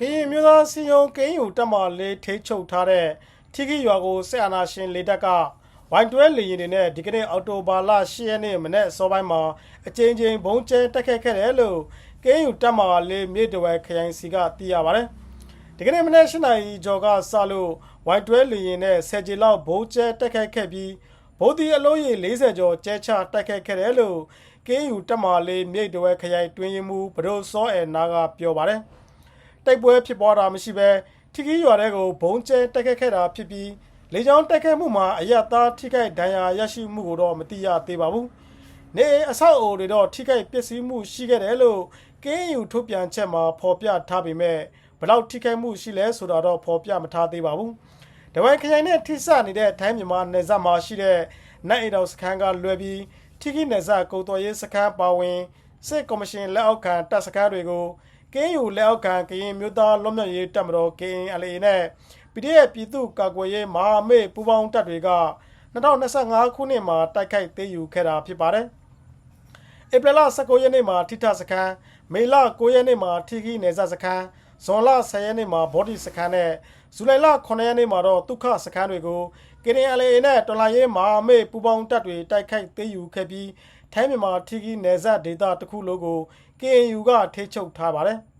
ကရင်မျိုးသားစီယုံကင်းယူတက်မလေးထိချုပ်ထားတဲ့ထီကီရွာကိုဆက်အာနာရှင်လေတပ်ကဝိုင်တွဲလေရင်တွေနဲ့ဒီကနေ့အော်တိုဘာလ10ရက်နေ့မနေ့အစောပိုင်းမှာအကြိမ်ကြိမ်ဘုံကျဲတက်ခတ်ခဲ့တယ်လို့ကင်းယူတက်မလေးမြေတဝဲခရိုင်စီကသိရပါတယ်ဒီကနေ့မနေ့၈နာရီကျော်ကစလို့ဝိုင်တွဲလေရင်နဲ့ဆယ်ကြီးလောက်ဘုံကျဲတက်ခတ်ခဲ့ပြီးဗုဒ္ဓအလုံးရေ40ကျော်ကျဲချတက်ခတ်ခဲ့တယ်လို့ကင်းယူတက်မလေးမြေတဝဲခရိုင်တွင်ရင်မူဘဒိုစောအဲနာကပြောပါတယ် တိုက်ပွဲဖြစ်ပွားတာမရှိဘဲထိခီးရွာတဲ့ကိုဘုံကျဲတက်ခတ်ခဲ့တာဖြစ်ပြီးလေကြောင်းတက်ခတ်မှုမှာအရသားထိခိုက်ဒဏ်ရာရရှိမှုကိုတော့မသိရသေးပါဘူး။နေအိမ်အဆောက်အအုံတွေတော့ထိခိုက်ပျက်စီးမှုရှိခဲ့တယ်လို့ကင်းယူထုတ်ပြန်ချက်မှာဖော်ပြထားပေမဲ့ဘယ်လောက်ထိခိုက်မှုရှိလဲဆိုတာတော့ဖော်ပြမထားသေးပါဘူး။တဝန်ခရိုင်နဲ့ထိစပ်နေတဲ့ထိုင်းမြန်မာနယ်စပ်မှာရှိတဲ့နတ်အိမ်တော်စခန်းကလွယ်ပြီးထိခိနယ်စပ်ကုံတော်ရေးစခန်းပါဝင်စစ်ကော်မရှင်လက်အောက်ခံတပ်စခန်းတွေကို ကင်းယူလက်အောက်ခံကရင်မျိုးသားလွတ်မြောက်ရေးတပ်မတော် KNLA နဲ့ PDF ပြည်သူ့ကာကွယ်ရေးမဟာမိတ်ပူးပေါင်းတပ်တွေက2025ခုနှစ်မှာတိုက်ခိုက်သိမ်းယူခဲ့တာဖြစ်ပါတယ်။ဧပြီလ19ရက်နေ့မှာထိထစခန်းမေလ9ရက်နေ့မှာထီခီနယ်စပ်စခန်းဇွန်လ10ရက်နေ့မှာဘော်ဒီစခန်းနဲ့ဇူလိုင်လ9ရက်နေ့မှာတော့ဒုက္ခစခန်းတွေကို KNLA နဲ့တော်လိုင်းရေးမဟာမိတ်ပူးပေါင်းတပ်တွေတိုက်ခိုက်သိမ်းယူခဲ့ပြီး ထိုင်းမြန်မာထီခီနယ်စပ်ဒေသတစ်ခုလုံးကို KNU ကထိချုပ်ထားပါတယ်။